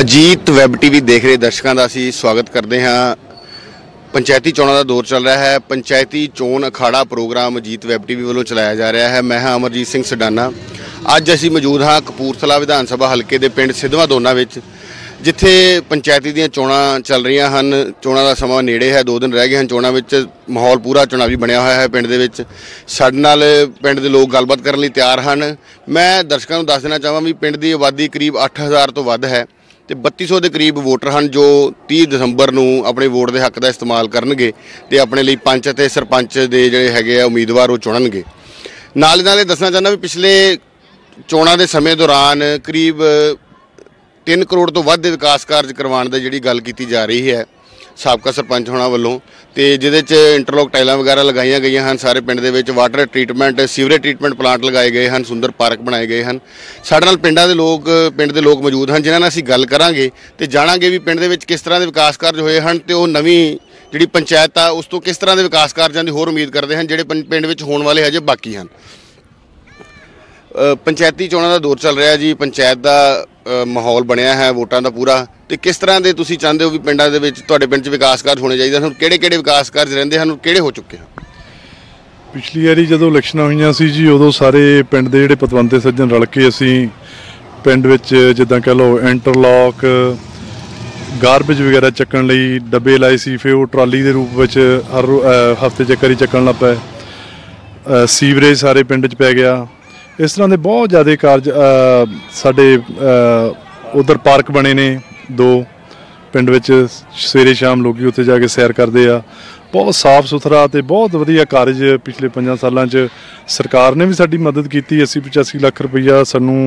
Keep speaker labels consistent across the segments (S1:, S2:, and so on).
S1: Ajit web TV ਦੇਖ ਰਹੇ ਦਰਸ਼ਕਾਂ ਦਾ ਅਸੀਂ ਸਵਾਗਤ ਕਰਦੇ ਹਾਂ। ਪੰਚਾਇਤੀ ਚੋਣਾਂ ਦਾ ਦੌਰ ਚੱਲ ਰਿਹਾ ਹੈ। ਪੰਚਾਇਤੀ ਚੋਣ ਅਖਾੜਾ ਪ੍ਰੋਗਰਾਮ ਅਜੀਤ ਵੈਬ ਟੀਵੀ ਵੱਲੋਂ ਚਲਾਇਆ ਜਾ ਰਿਹਾ ਹੈ। ਮੈਂ ਹਾਂ ਅਮਰਜੀਤ ਸਿੰਘ ਸਡਾਨਾ। ਅੱਜ ਅਸੀਂ ਮੌਜੂਦ ਹਾਂ ਕਪੂਰਥਲਾ ਵਿਧਾਨ ਸਭਾ ਹਲਕੇ ਦੇ ਪਿੰਡ ਸਿੱਧਵਾਂ ਦੋਨਾ ਵਿੱਚ, ਜਿੱਥੇ ਪੰਚਾਇਤੀ ਦੀਆਂ ਚੋਣਾਂ ਚੱਲ ਰਹੀਆਂ ਹਨ। ਚੋਣਾਂ ਦਾ ਸਮਾਂ ਨੇੜੇ ਹੈ, ਦੋ ਦਿਨ ਰਹਿ ਗਏ ਹਨ ਚੋਣਾਂ ਵਿੱਚ। ਮਾਹੌਲ ਪੂਰਾ ਚੁਣਾਵੀ ਬਣਿਆ ਹੋਇਆ ਹੈ ਪਿੰਡ ਦੇ ਵਿੱਚ। ਸਾਡੇ ਨਾਲ ਪਿੰਡ ਦੇ ਲੋਕ ਗੱਲਬਾਤ ਕਰਨ ਲਈ ਤਿਆਰ ਹਨ। ਮੈਂ ਦਰਸ਼ਕਾਂ ਨੂੰ ਦੱਸ ਦੇਣਾ ਚਾਹਾਂ ਵੀ ਪਿੰਡ ਦੀ ਆਬਾਦੀ ਕਰੀਬ 8000 ਤੋਂ ਵੱਧ ਹੈ। ਤੇ 3200 ਦੇ ਕਰੀਬ ਵੋਟਰ ਹਨ ਜੋ 30 ਦਸੰਬਰ ਨੂੰ ਆਪਣੇ ਵੋਟ ਦੇ ਹੱਕ ਦਾ ਇਸਤੇਮਾਲ ਕਰਨਗੇ ਤੇ ਆਪਣੇ ਲਈ ਪੰਚ ਅਤੇ ਸਰਪੰਚ ਦੇ ਜਿਹੜੇ ਹੈਗੇ ਆ ਉਮੀਦਵਾਰ ਉਹ ਚੁਣਨਗੇ। ਨਾਲ ਨਾਲ ਇਹ ਦੱਸਣਾ ਚਾਹੁੰਦਾ ਵੀ ਪਿਛਲੇ ਚੋਣਾਂ ਦੇ ਸਮੇਂ ਦੌਰਾਨ ਕਰੀਬ 3 ਕਰੋੜ ਤੋਂ ਵੱਧ ਦੇ ਵਿਕਾਸ ਕਾਰਜ ਕਰਵਾਉਣ ਦੀ ਜਿਹੜੀ ਗੱਲ ਕੀਤੀ ਜਾ ਰਹੀ ਹੈ ਸਾਬਕਾ ਸਰਪੰਚ ਹੋਣਾ ਵੱਲੋਂ ਤੇ ਜਿਹਦੇ 'ਚ ਇੰਟਰਲੋਕ ਟਾਈਲਾਂ ਵਗੈਰਾ ਲਗਾਈਆਂ ਗਈਆਂ ਹਨ, ਸਾਰੇ ਪਿੰਡ ਦੇ ਵਿੱਚ water treatment sewerage treatment plant ਲਗਾਏ ਗਏ ਹਨ, ਸੁੰਦਰ ਪਾਰਕ ਬਣਾਏ ਗਏ ਹਨ। ਸਾਡੇ ਨਾਲ ਪਿੰਡਾਂ ਦੇ ਲੋਕ, ਪਿੰਡ ਦੇ ਲੋਕ ਮੌਜੂਦ ਹਨ, ਜਿਨ੍ਹਾਂ ਨਾਲ ਅਸੀਂ ਗੱਲ ਕਰਾਂਗੇ ਤੇ ਜਾਣਾਂਗੇ ਵੀ ਪਿੰਡ ਦੇ ਵਿੱਚ ਕਿਸ ਤਰ੍ਹਾਂ ਦੇ ਵਿਕਾਸ ਕਾਰਜ ਹੋਏ ਹਨ ਤੇ ਉਹ ਨਵੀਂ ਜਿਹੜੀ ਪੰਚਾਇਤ ਆ, ਉਸ ਤੋਂ ਕਿਸ ਤਰ੍ਹਾਂ ਦੇ ਵਿਕਾਸ ਕਾਰਜਾਂ ਦੀ ਹੋਰ ਉਮੀਦ ਕਰਦੇ ਹਨ, ਜਿਹੜੇ ਪੰ- ਪਿੰਡ ਵਿੱਚ ਹੋਣ ਵਾਲੇ ਹਜੇ ਬਾਕੀ ਹਨ। ਪੰਚਾਇਤੀ ਚੋਣਾਂ ਦਾ ਦੌਰ ਚੱਲ ਰਿਹਾ ਜੀ, ਪੰਚਾਇਤ ਦਾ ਮਾਹੌਲ ਬਣਿਆ ਹੈ, ਵੋਟਾਂ ਦਾ ਪੂਰਾ। ਤੇ ਕਿਸ ਤਰ੍ਹਾਂ ਦੇ ਤੁਸੀਂ ਚਾਹੁੰਦੇ ਹੋ ਵੀ ਪਿੰਡਾਂ ਦੇ ਵਿੱਚ, ਤੁਹਾਡੇ ਪਿੰਡ 'ਚ ਵਿਕਾਸ ਕਾਰਜ ਹੋਣੇ ਚਾਹੀਦੇ ਹਨ? ਕਿਹੜੇ ਕਿਹੜੇ ਵਿਕਾਸ ਕਾਰਜ ਰਹਿੰਦੇ ਹਨ? ਕਿਹੜੇ ਹੋ ਚੁੱਕੇ ਹਨ?
S2: ਪਿਛਲੀ ਵਾਰੀ ਜਦੋਂ ਇਲੈਕਸ਼ਨਾਂ ਹੋਈਆਂ ਸੀ ਜੀ, ਉਦੋਂ ਸਾਰੇ ਪਿੰਡ ਦੇ ਜਿਹੜੇ ਪਤਵੰਤੇ ਸੱਜਣ ਰਲ ਕੇ ਅਸੀਂ ਪਿੰਡ ਵਿੱਚ ਜਿੱਦਾਂ ਕਹ ਲਓ ਇੰਟਰਲੌਕ ਗਾਰਬੇਜ ਵਗੈਰਾ ਚੱਕਣ ਲਈ ਡੱਬੇ ਲਾਏ ਸੀ, ਫਿਰ ਉਹ ਟਰਾਲੀ ਦੇ ਰੂਪ ਵਿੱਚ ਹਰ ਹਫ਼ਤੇ ਚੱਕਰ ਹੀ ਚੱਕਣ ਲੱਗ ਪਏ। ਸੀਵਰੇਜ ਸਾਰੇ ਪਿੰਡ 'ਚ ਪੈ ਗਿਆ। ਇਸ ਤਰ੍ਹਾਂ ਦੇ ਬਹੁਤ ਜ਼ਿਆਦਾ ਕਾਰਜ ਸਾਡੇ ਉਧਰ ਪਾਰਕ ਬਣੇ ਨੇ, ਦੋ ਪਿੰਡ ਵਿੱਚ ਸਵੇਰੇ ਸ਼ਾਮ ਲੋਕੀ ਉੱਥੇ ਜਾ ਕੇ ਸੈਰ ਕਰਦੇ ਆ। ਬਹੁਤ ਸਾਫ਼ ਸੁਥਰਾ ਤੇ ਬਹੁਤ ਵਧੀਆ ਕਾਰਜ ਪਿਛਲੇ 5 ਸਾਲਾਂ 'ਚ ਸਰਕਾਰ ਨੇ ਵੀ ਸਾਡੀ ਮਦਦ ਕੀਤੀ। 80 85 ਲੱਖ ਰੁਪਈਆ ਸਾਨੂੰ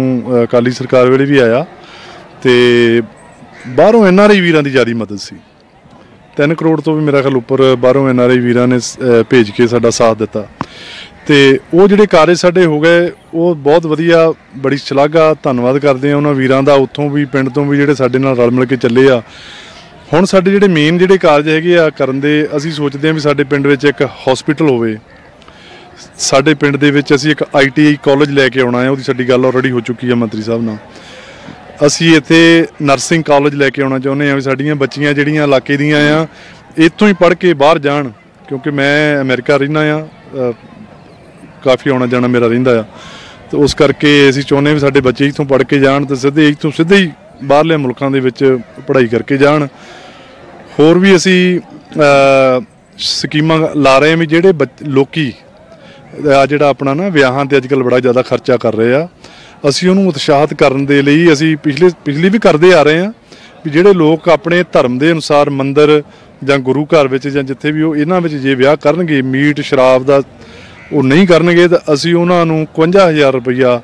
S2: ਅਕਾਲੀ ਸਰਕਾਰ ਵੇਲੇ ਵੀ ਆਇਆ ਤੇ ਬਾਹਰੋਂ ਐਨਆਰਆਈ ਵੀਰਾਂ ਦੀ ਜ਼ਿਆਦਾ ਮਦਦ ਸੀ। 3 ਕਰੋੜ ਤੋਂ ਵੀ ਮੇਰਾ ਖਿਆਲ ਉੱਪਰ ਬਾਹਰੋਂ ਐਨਆਰਆਈ ਵੀਰਾਂ ਨੇ ਭੇਜ ਕੇ ਸਾਡਾ ਸਾਥ ਦਿੱਤਾ। ਤੇ ਉਹ ਜਿਹੜੇ ਕਾਰਜ ਸਾਡੇ ਹੋ ਗਏ, ਉਹ ਬਹੁਤ ਵਧੀਆ, ਬੜੀ ਸ਼ਲਾਘਾ, ਧੰਨਵਾਦ ਕਰਦੇ ਆ ਉਹਨਾਂ ਵੀਰਾਂ ਦਾ, ਉੱਥੋਂ ਵੀ, ਪਿੰਡ ਤੋਂ ਵੀ ਜਿਹੜੇ ਸਾਡੇ ਨਾਲ ਰਲ ਮਿਲ ਕੇ ਚੱਲੇ ਆ। ਹੁਣ ਸਾਡੇ ਜਿਹੜੇ ਮੇਨ ਜਿਹੜੇ ਕਾਰਜ ਹੈਗੇ ਆ ਕਰਨ ਦੇ, ਅਸੀਂ ਸੋਚਦੇ ਆ ਵੀ ਸਾਡੇ ਪਿੰਡ ਵਿੱਚ ਇੱਕ ਹਸਪੀਟਲ ਹੋਵੇ। ਸਾਡੇ ਪਿੰਡ ਦੇ ਵਿੱਚ ਅਸੀਂ ਇੱਕ ਆਈਟੀਆਈ ਕਾਲਜ ਲੈ ਕੇ ਆਉਣਾ ਹੈ, ਉਹਦੀ ਸਾਡੀ ਗੱਲ ਆਲਰੇਡੀ ਹੋ ਚੁੱਕੀ ਹੈ ਮੰਤਰੀ ਸਾਹਿਬ ਨਾਲ। ਅਸੀਂ ਇੱਥੇ ਨਰਸਿੰਗ ਕਾਲਜ ਲੈ ਕੇ ਆਉਣਾ ਚਾਹੁੰਦੇ ਆ ਵੀ ਸਾਡੀਆਂ ਬੱਚੀਆਂ ਜਿਹੜੀਆਂ ਇਲਾਕੇ ਦੀਆਂ ਆ, ਇੱਥੋਂ ਹੀ ਪੜ੍ਹ ਕੇ ਬਾਹਰ ਜਾਣ, ਕਿਉਂਕਿ ਮੈਂ ਅਮਰੀਕਾ ਰਹਿਣਾ ਆ ਕਾਫੀ ਆਉਣਾ ਜਾਣਾ ਮੇਰਾ ਰਹਿੰਦਾ ਆ। ਤੇ ਉਸ ਕਰਕੇ ਅਸੀਂ ਚਾਹੁੰਦੇ ਹਾਂ ਵੀ ਸਾਡੇ ਬੱਚੇ ਇੱਥੋਂ ਪੜ੍ਹ ਕੇ ਜਾਣ ਤੇ ਸਿੱਧੇ ਇੱਥੋਂ ਸਿੱਧੇ ਹੀ ਬਾਹਰਲੇ ਮੁਲਕਾਂ ਦੇ ਵਿੱਚ ਪੜ੍ਹਾਈ ਕਰਕੇ ਜਾਣ। ਹੋਰ ਵੀ ਅਸੀਂ ਸਕੀਮਾਂ ਲਾ ਰਹੇ ਹਾਂ ਵੀ ਜਿਹੜੇ ਬੱਚ- ਲੋਕੀ, ਆ ਜਿਹੜਾ ਆਪਣਾ ਨਾ ਵਿਆਹਾਂ ਤੇ ਅੱਜਕੱਲ ਬੜਾ ਜ਼ਿਆਦਾ ਖਰਚਾ ਕਰ ਰਹੇ ਆ, ਅਸੀਂ ਉਹਨੂੰ ਉਤਸ਼ਾਹਿਤ ਕਰਨ ਦੇ ਲਈ ਅਸੀਂ ਪਿਛਲੇ, ਪਿਛਲੀ ਵੀ ਕਰਦੇ ਆ ਰਹੇ ਆ ਵੀ ਜਿਹੜੇ ਲੋਕ ਆਪਣੇ ਧਰਮ ਦੇ ਅਨੁਸਾਰ ਮੰਦਰ ਜਾਂ ਗੁਰੂ ਘਰ ਵਿੱਚ ਜਾਂ ਜਿੱਥੇ ਵੀ ਉਹ ਇਹਨਾਂ ਵਿੱਚ ਜੇ ਵਿਆਹ ਕਰਨਗੇ, ਮੀਟ, ਸ਼ਰਾਬ ਦਾ ਉਹ ਨਹੀਂ ਕਰਨਗੇ ਤਾਂ ਅਸੀਂ ਉਹਨਾਂ ਨੂੰ 51000 ਰੁਪਇਆ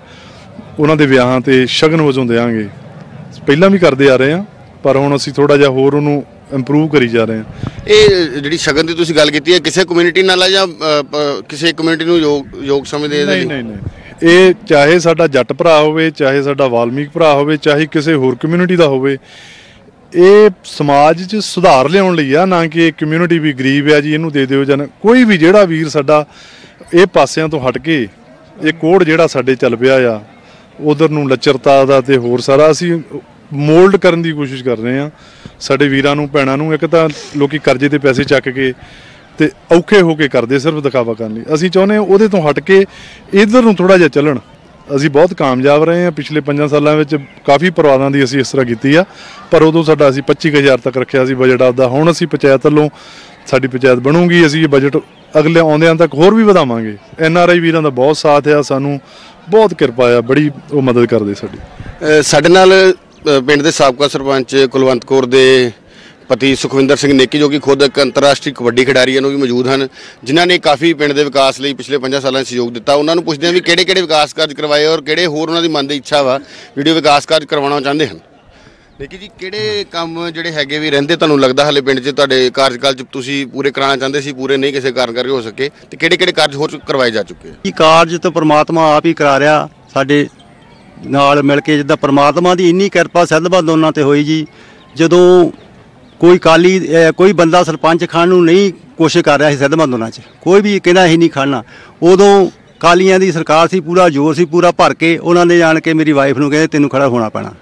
S2: ਉਹਨਾਂ ਦੇ ਵਿਆਹਾਂ ਤੇ ਸ਼ਗਨ ਵਜੋਂ ਦੇਵਾਂਗੇ। ਪਹਿਲਾਂ ਵੀ ਕਰਦੇ ਆ ਰਹੇ ਆ ਪਰ ਹੁਣ ਅਸੀਂ ਥੋੜਾ ਜਿਹਾ ਹੋਰ ਉਹਨੂੰ ਇੰਪਰੂਵ ਕਰੀ ਜਾ ਰਹੇ ਆ
S1: ਇਹ ਜਿਹੜੀ ਸ਼ਗਨ ਦੀ ਤੁਸੀਂ ਗੱਲ ਕੀਤੀ ਹੈ ਕਿਸੇ ਕਮਿਊਨਿਟੀ ਨਾਲ ਹੈ ਜਾਂ ਕਿਸੇ ਕਮਿਊਨਿਟੀ ਨੂੰ ਯੋਗ ਯੋਗ ਸਮਝਦੇ ਇਹਦੇ
S2: ਨਹੀਂ? ਨਹੀਂ ਨਹੀਂ। ਇਹ ਚਾਹੇ ਸਾਡਾ ਜੱਟ ਭਰਾ ਹੋਵੇ ਚਾਹੇ ਸਾਡਾ ਵਾਲਮੀਕ ਭਰਾ ਹੋਵੇ ਚਾਹੇ ਕਿਸੇ ਹੋਰ ਕਮਿਊਨਿਟੀ ਦਾ ਹੋਵੇ ਇਹ ਸਮਾਜ 'ਚ ਸੁਧਾਰ ਲਿਆਉਣ ਲਈ ਆ ਨਾ ਕਿ ਕਮਿਊਨਿਟੀ ਵੀ ਗਰੀਬ ਆ ਜੀ ਇਹਨੂੰ ਦੇ ਦਿਓ ਜਾਂ ਕੋਈ ਵੀ ਜਿਹੜਾ ਵੀਰ ਸਾਡਾ ਇਹ ਪਾਸਿਆਂ ਤੋਂ ਹਟ ਕੇ ਇਹ ਕੋਡ ਜਿਹੜਾ ਸਾਡੇ ਚੱਲ ਪਿਆ ਆ, ਉਧਰ ਨੂੰ ਲੱਚਰਤਾ ਦਾ ਤੇ ਹੋਰ ਸਾਰਾ ਅਸੀਂ ਮੋਲਡ ਕਰਨ ਦੀ ਕੋਸ਼ਿਸ਼ ਕਰ ਰਹੇ ਆ ਸਾਡੇ ਵੀਰਾਂ ਨੂੰ, ਭੈਣਾਂ ਨੂੰ, ਇੱਕ ਤਾਂ ਲੋਕੀ ਕਰਜ਼ੇ ਤੇ ਪੈਸੇ ਚੱਕ ਕੇ ਤੇ ਔਖੇ ਹੋ ਕੇ ਕਰਦੇ, ਸਿਰਫ ਦਿਖਾਵਾ ਕਰਨ ਲਈ। ਅਸੀਂ ਚਾਹੁੰਦੇ ਹਾਂ ਉਹਦੇ ਤੋਂ ਹਟ ਕੇ ਇਧਰ ਨੂੰ ਥੋੜਾ ਜਿਹਾ ਚੱਲਣ। ਅਸੀਂ ਬਹੁਤ ਕਾਮਯਾਬ ਰਹੇ ਹਾਂ, ਪਿਛਲੇ 5 ਸਾਲਾਂ ਵਿੱਚ ਕਾਫੀ ਪਰਿਵਾਰਾਂ ਦੀ ਅਸੀਂ ਇਸ ਤਰ੍ਹਾਂ ਕੀਤੀ ਆ, ਪਰ ਉਦੋਂ ਸਾਡਾ ਅਸੀਂ 25000 ਤੱਕ ਰੱਖਿਆ ਸੀ ਬਜਟ ਆਪਦਾ। ਹੁਣ ਅਸੀਂ ਪੰਚਾਇਤ ਵੱਲੋਂ ਸਾਡੀ ਪੰਚਾਇਤ ਬਣੂਗੀ, ਅਸੀਂ ਇਹ ਬਜਟ ਅਗਲੇ ਆਉਂਦਿਆਂ ਤੱਕ ਹੋਰ ਵੀ ਵਧਾਵਾਂਗੇ। ਐਨ ਆਰ ਆਈ ਵੀਰਾਂ ਦਾ ਬਹੁਤ ਸਾਥ ਆ, ਸਾਨੂੰ ਬਹੁਤ ਕਿਰਪਾ ਆ, ਬੜੀ ਉਹ ਮਦਦ ਕਰਦੇ ਸਾਡੀ।
S1: ਸਾਡੇ ਨਾਲ ਪਿੰਡ ਦੇ ਸਾਬਕਾ ਸਰਪੰਚ ਕੁਲਵੰਤ ਕੌਰ ਦੇ ਪਤੀ ਸੁਖਵਿੰਦਰ ਸਿੰਘ ਨੇਕੀ, ਜੋ ਕਿ ਖੁਦ ਇੱਕ ਅੰਤਰਰਾਸ਼ਟਰੀ ਕਬੱਡੀ ਖਿਡਾਰੀ ਹਨ ਉਹ ਵੀ ਮੌਜੂਦ ਹਨ, ਜਿਨ੍ਹਾਂ ਨੇ ਕਾਫੀ ਪਿੰਡ ਦੇ ਵਿਕਾਸ ਲਈ ਪਿਛਲੇ 5 ਸਾਲਾਂ 'ਚ ਸਹਿਯੋਗ ਦਿੱਤਾ। ਉਹਨਾਂ ਨੂੰ ਪੁੱਛਦੇ ਹਾਂ ਵੀ ਕਿਹੜੇ ਕਿਹੜੇ ਵਿਕਾਸ ਕਾਰਜ ਕਰਵਾਏ ਔਰ ਕਿਹੜੇ ਹੋਰ ਉਹਨਾਂ ਦੀ ਮਨ ਦੀ ਇੱਛਾ ਵਾ, ਵੀਡੀਓ ਵਿਕਾਸ ਕਾਰਜ ਕਰਵਾਉਣਾ ਚਾਹੁੰਦੇ ਹਨ। ਦੇਖੀ ਜੀ, ਕਿਹੜੇ ਕੰਮ ਜਿਹੜੇ ਹੈਗੇ ਵੀ ਰਹਿੰਦੇ ਤੁਹਾਨੂੰ ਲੱਗਦਾ ਹਲੇ ਪਿੰਡ 'ਚ, ਤੁਹਾਡੇ ਕਾਰਜਕਾਲ 'ਚ ਤੁਸੀਂ ਪੂਰੇ ਕਰਾਉਣਾ ਚਾਹੁੰਦੇ ਸੀ, ਪੂਰੇ ਨਹੀਂ ਕਿਸੇ ਕਾਰਨ ਕਰਕੇ ਹੋ ਸਕੇ, ਤੇ ਕਿਹੜੇ ਕਿਹੜੇ ਕਾਰਜ ਹੋਰ ਕਰਵਾਏ ਜਾ ਚੁੱਕੇ ਆ?
S3: ਇਹ ਕਾਰਜ ਤਾਂ ਪ੍ਰਮਾਤਮਾ ਆਪ ਹੀ ਕਰਾ ਰਿਹਾ, ਸਾਡੇ ਨਾਲ ਮਿਲ ਕੇ ਜਿੱਦਾਂ ਪ੍ਰਮਾਤਮਾ ਦੀ ਇੰਨੀ ਕਿਰਪਾ ਸਦਭਾ ਦੋਨਾਂ ਤੇ ਹੋਈ ਜੀ, ਜਦੋਂ ਕੋਈ ਕਾਲੀ ਕੋਈ ਬੰਦਾ ਸਰਪੰਚ ਖਾਣ ਨੂੰ ਨਹੀਂ ਕੋਸ਼ਿਸ਼ ਕਰ ਰਿਹਾ ਸੀ ਸਦਭਾ ਦੋਨਾਂ 'ਚ, ਕੋਈ ਵੀ ਕਹਿੰਦਾ ਅਸੀਂ ਨਹੀਂ ਖਾਣਾ, ਉਦੋਂ ਕਾਲੀਆਂ ਦੀ ਸਰਕਾਰ ਸੀ, ਪੂਰਾ ਜ਼ੋਰ ਸੀ, ਪੂਰਾ ਭਰ ਕੇ ਉਹਨਾਂ ਨੇ ਜਾਣ ਕੇ ਮੇਰੀ ਵਾਈਫ ਨੂੰ ਕਹਿੰਦੇ, ਤੈਨੂੰ ਖੜਾ ਹੋਣਾ ਪੈਣਾ।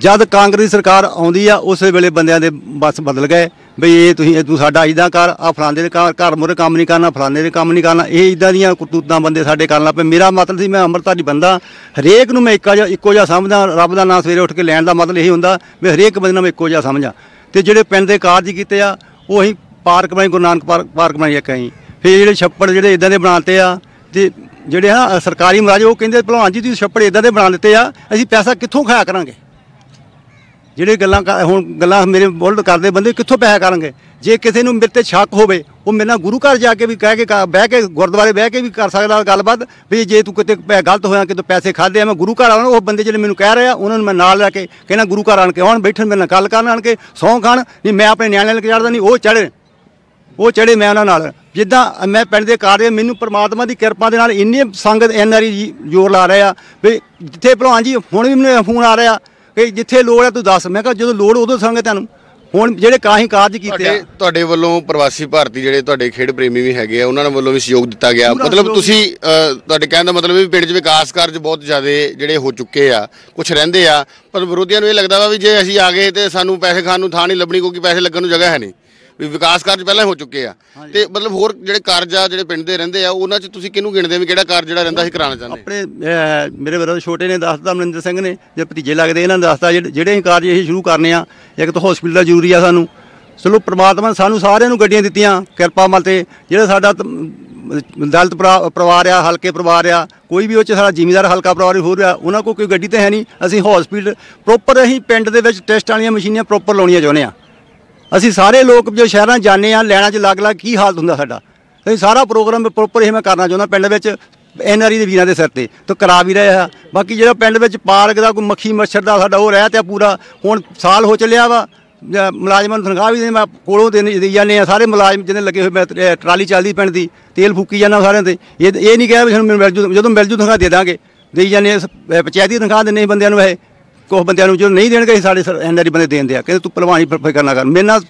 S3: ਜਦ ਕਾਂਗਰਸ ਸਰਕਾਰ ਆਉਂਦੀ ਆ, ਉਸੇ ਵੇਲੇ ਬੰਦਿਆਂ ਦੇ ਬਸ ਬਦਲ ਗਏ ਬਈ ਇਹ ਤੁਸੀਂ, ਇਹ ਤੂੰ ਸਾਡਾ ਇਦਾਂ ਕਰ ਆ ਫਲਾਂਦੇ ਦੇ ਘਰ ਘਰ ਮੁਰੇ ਕੰਮ ਨਹੀਂ ਕਰਨਾ, ਫਲਾਣੇ ਦੇ ਕੰਮ ਨਹੀਂ ਕਰਨਾ, ਇਹ ਇਦਾਂ ਦੀਆਂ ਕਰਤੂਤਾਂ ਬੰਦੇ ਸਾਡੇ ਕਰਨ ਲੱਗ ਪਏ। ਮੇਰਾ ਮਤਲਬ ਸੀ, ਮੈਂ ਅੰਮ੍ਰਿਤਧਾਰੀ ਬੰਦਾ, ਹਰੇਕ ਨੂੰ ਮੈਂ ਇੱਕਾ ਜਿਹਾ, ਇੱਕੋ ਜਿਹਾ ਸਮਝਦਾ, ਰੱਬ ਦਾ ਨਾਮ ਸਵੇਰੇ ਉੱਠ ਕੇ ਲੈਣ ਦਾ ਮਤਲਬ ਇਹ ਹੁੰਦਾ ਵੀ ਹਰੇਕ ਬੰਦੇ ਨੂੰ ਮੈਂ ਇੱਕੋ ਜਿਹਾ ਸਮਝਾਂ। ਤੇ ਜਿਹੜੇ ਪਿੰਡ ਦੇ ਕਾਰਜ ਕੀਤੇ ਆ, ਉਹ ਅਸੀਂ ਪਾਰਕ ਬਣਾਈ, ਗੁਰੂ ਨਾਨਕ ਪਾਰਕ ਪਾਰਕ ਬਣਾਈ ਇੱਕ ਅਸੀਂ। ਫਿਰ ਜਿਹੜੇ ਛੱਪੜ ਜਿਹੜੇ ਇਦਾਂ ਦੇ ਬਣਾਤੇ ਆ, ਤੇ ਜਿਹੜੇ ਆ ਸਰਕਾਰੀ ਮੁਲਾਜ਼ਮ ਉਹ ਕਹਿੰਦੇ ਭਲਵਾਨ ਜੀ, ਤੁਸੀਂ ਛੱਪੜ ਇਦਾਂ ਦੇ ਬਣਾ ਦਿੱਤੇ ਆ, ਅਸੀਂ ਪੈਸਾ ਕਿੱਥੋਂ ਖਾਇਆ ਕਰਾਂਗੇ? ਜਿਹੜੇ ਗੱਲਾਂ ਕਰ- ਹੁਣ ਗੱਲਾਂ ਮੇਰੇ ਬੋਲਡ ਕਰਦੇ ਬੰਦੇ ਕਿੱਥੋਂ ਪੈਸਾ ਕਰਨਗੇ? ਜੇ ਕਿਸੇ ਨੂੰ ਮੇਰੇ ਤੇ ਸ਼ੱਕ ਹੋਵੇ, ਉਹ ਮੇਰੇ ਨਾਲ ਗੁਰੂ ਘਰ ਜਾ ਕੇ ਵੀ ਕਹਿ ਕੇ ਕ- ਬਹਿ ਕੇ ਗੁਰਦੁਆਰੇ ਬਹਿ ਕੇ ਵੀ ਕਰ ਸਕਦਾ ਗੱਲਬਾਤ, ਵੀ ਜੇ ਤੂੰ ਕਿਤੇ ਪੈ- ਗਲਤ ਹੋਇਆ ਕਿਤੇ ਪੈਸੇ ਖਾਦੇ ਆ, ਮੈਂ ਗੁਰੂ ਘਰ ਆਉਣਾ, ਉਹ ਬੰਦੇ ਜਿਹੜੇ ਮੈਨੂੰ ਕਹਿ ਰਹੇ ਆ, ਉਹਨਾਂ ਨੂੰ ਮੈਂ ਨਾਲ ਲੈ ਕੇ ਕਹਿੰਦਾ ਗੁਰੂ ਘਰ ਆਣ ਕੇ ਆਉਣ, ਬੈਠਣ ਮੇਰੇ ਨਾਲ ਗੱਲ ਕਰਨ ਆਣ ਕੇ, ਸੌਂ ਖਾਣ ਨਹੀਂ ਮੈਂ ਆਪਣੇ ਨਿਆਣਿਆਂ ਨਾਲ ਚੜਦਾ ਨਹੀਂ, ਉਹ ਚੜੇ ਉਹ ਚੜੇ ਮੈਂ ਉਹਨਾਂ ਨਾਲ। ਜਿੱਦਾਂ ਮੈਂ ਪਿੰਡ ਦੇ ਕਾਰਜ ਮੈਨੂੰ ਪ੍ਰਮਾਤਮਾ ਦੀ ਕਿਰਪਾ ਦੇ ਨਾਲ ਇੰਨੀ ਸੰਗਤ ਐਨਆਰਈ ਜ਼ੋਰ ਲਾ ਰਹੇ ਆ, ਵੀ ਜਿੱਥੇ ਭਲਵਾਨ ਜੀ ਹੁਣ ਵੀ ਮੈਨੂੰ ਫੋਨ ਆ ਰਿਹਾ ਕਿ ਜਿੱਥੇ ਲੋੜ ਹੈ ਤੂੰ ਦੱਸ। ਮੈਂ ਕਿਹਾ ਜਦੋਂ ਲੋੜ ਉਦੋਂ ਸੰਗਤ ਤੁਹਾਨੂੰ। ਹੁਣ ਜਿਹੜੇ ਕਾਹੀਂ ਕਾਰਜ ਕੀਤੇ ਆ।
S1: ਤੁਹਾਡੇ ਵੱਲੋਂ ਪ੍ਰਵਾਸੀ ਭਾਰਤੀ ਜਿਹੜੇ ਤੁਹਾਡੇ ਖੇਡ ਪ੍ਰੇਮੀ ਵੀ ਹੈਗੇ ਆ ਉਹਨਾਂ ਵੱਲੋਂ ਵੀ ਸਹਿਯੋਗ ਦਿੱਤਾ ਗਿਆ। ਮਤਲਬ ਤੁਸੀਂ ਤੁਹਾਡੇ ਕਹਿਣ ਦਾ ਮਤਲਬ ਵੀ ਪਿੰਡ 'ਚ ਵਿਕਾਸ ਕਾਰਜ ਬਹੁਤ ਜ਼ਿਆਦਾ ਜਿਹੜੇ ਹੋ ਚੁੱਕੇ ਆ ਕੁਝ ਰਹਿੰਦੇ ਆ। ਪਰ ਵਿਰੋਧੀਆਂ ਨੂੰ ਇਹ ਲੱਗਦਾ ਵਾ ਵੀ ਜੇ ਅਸੀਂ ਆ ਗਏ ਤੇ ਸਾਨੂੰ ਪੈਸੇ ਖਾਣ ਨੂੰ ਥਾਂ ਨਹੀਂ ਲੱਭਣੀ ਕਿਉਂਕਿ ਪੈਸੇ ਲੱਗਣ ਨੂੰ ਜਗ੍ਹਾ ਹੈ ਨਹੀਂ। ਵੀ ਵਿਕਾਸ ਕਾਰਜ ਪਹਿਲਾਂ ਹੀ ਚੁੱਕੇ ਆ। ਤੇ ਮਤਲਬ ਹੋਰ ਜਿਹੜੇ ਕਾਰਜ ਆ ਜਿਹੜੇ ਪਿੰਡ ਦੇ ਰਹਿੰਦੇ ਆ ਉਹਨਾਂ 'ਚ ਤੁਸੀਂ ਕਿਹਨੂੰ ਗਿਣਦੇ ਵੀ ਕਿਹੜਾ ਕਾਰਜ ਜਿਹੜਾ ਰਹਿੰਦਾ ਸੀ ਕਰਾਉਣਾ ਚਾਹੁੰਦੇ?
S3: ਆਪਣੇ ਮੇਰੇ ਬਰਦਰ ਛੋਟੇ ਨੇ ਦੱਸਤਾ ਮਨਿੰਦਰ ਸਿੰਘ ਨੇ ਜੇ ਭਤੀਜੇ ਲੱਗਦੇ ਇਹਨਾਂ ਨੇ ਦੱਸਤਾ ਜਿਹੜੇ ਕਾਰਜ ਇਹ ਸ਼ੁਰੂ ਕਰਨੇ ਆ ਇੱਕ ਤਾਂ ਹਸਪੀਟਲ ਦਾ ਜ਼ਰੂਰੀ ਆ ਸਾਨੂੰ। ਚਲੋ ਪ੍ਰਮਾਤਮਾ ਨੇ ਸਾਨੂੰ ਸਾਰਿਆਂ ਨੂੰ ਗੱਡੀਆਂ ਦਿੱਤੀਆਂ ਕਿਰਪਾ ਮਲ ਤੇ। ਜਿਹੜਾ ਸਾਡਾ ਦਲਿਤ ਪਰਾ- ਪਰਿਵਾਰ ਆ ਹਲਕੇ ਪਰਿਵਾਰ ਆ ਕੋਈ ਵੀ ਉਹ ਚ ਸਾਡਾ ਜ਼ਿਮੀਦਾਰ ਹਲਕਾ ਪਰਿਵਾਰ ਹੋ ਰਿਹਾ ਉਹਨਾਂ ਕੋਲ ਕੋਈ ਗੱਡੀ ਤੇ ਹੈ ਨਹੀਂ। ਅਸੀਂ ਹਸਪੀਟਲ ਪ੍ਰੋਪਰ ਅਸੀਂ ਪਿੰਡ ਦੇ ਵਿੱਚ ਟੈਸਟ ਵਾਲੀਆਂ ਮਸ਼ੀਨਾਂ ਪ੍ਰੋਪਰ ਲਾਉਣੀਆਂ ਚਾਹੁੰਦੇ ਆ। ਅਸੀਂ ਸਾਰੇ ਲੋਕ ਜੋ ਸ਼ਹਿਰਾਂ 'ਚ ਜਾਂਦੇ ਆ ਲੈਣਾ 'ਚ ਲੱਗ ਲੱਗ ਕੀ ਹਾਲਤ ਹੁੰਦਾ ਸਾਡਾ? ਅਸੀਂ ਸਾਰਾ ਪ੍ਰੋਗਰਾਮ ਪ੍ਰੋਪਰ ਇਹ ਮੈਂ ਕਰਨਾ ਚਾਹੁੰਦਾ ਪਿੰਡ ਵਿੱਚ ਐਨਆਰਈ ਦੇ ਵੀਰਾਂ ਦੇ ਸਿਰ ਤੇ ਤਾਂ ਕਰਾ ਵੀ ਰਹੇ ਆ। ਬਾਕੀ ਜਿਹੜਾ ਪਿੰਡ ਵਿੱਚ ਪਾਰਕ ਦਾ ਕੋਈ ਮੱਖੀ ਮੱਛਰ ਦਾ ਸਾਡਾ ਉਹ ਰਹਿ ਤੇ ਪੂਰਾ ਹੁਣ ਸਾਲ ਹੋ ਚੱਲਿਆ ਵਾ ਮੁਲਾਜ਼ਮਾਂ ਨੂੰ ਤਨਖਾਹ ਵੀ ਦੇ ਮੈਂ ਕੋਲੋਂ ਦੇ ਦੇਈ ਜਾਂਦੇ ਆ। ਸਾਰੇ ਮੁਲਾਜ਼ਮ ਜਿਹਨੇ ਲੱਗੇ ਹੋਏ ਮੈਂ ਟਰਾਲੀ ਚੱਲਦੀ ਪਿੰਡ ਦੀ ਤੇਲ ਫੂਕੀ ਜਾਂਦਾ ਸਾਰਿਆਂ ਤੇ। ਇਹ ਇਹ ਨਹੀਂ ਕਿਹਾ ਵੀ ਸਾਨੂੰ ਮਿਲ ਜੂ ਜਦੋਂ ਮਿਲ ਜੂ ਤਨਖਾਹ ਦੇ ਦਾਂਗੇ। ਦੇਈ ਜਾਂਦੇ ਆ, ਪੰਚਾਇਤੀ ਤਨਖਾਹ ਦਿੰਦੇ ਬੰਦਿਆਂ ਨੂੰ ਇਹ। ਕੁਝ ਬੰਦਿਆਂ ਨੂੰ ਜਦੋਂ ਨਹੀਂ ਦੇਣਗੇ, ਅਸੀਂ ਸਾਡੇ ਐਨਆਰਈ ਬੰਦੇ ਦੇਣ ਆ। ਕਹਿੰਦੇ ਤੂੰ ਭਲਵਾਨੀ ਫਿਰ ਫਿਕਰ ਨਾ ਕਰ। ਮੇਰੇ ਨਾਲ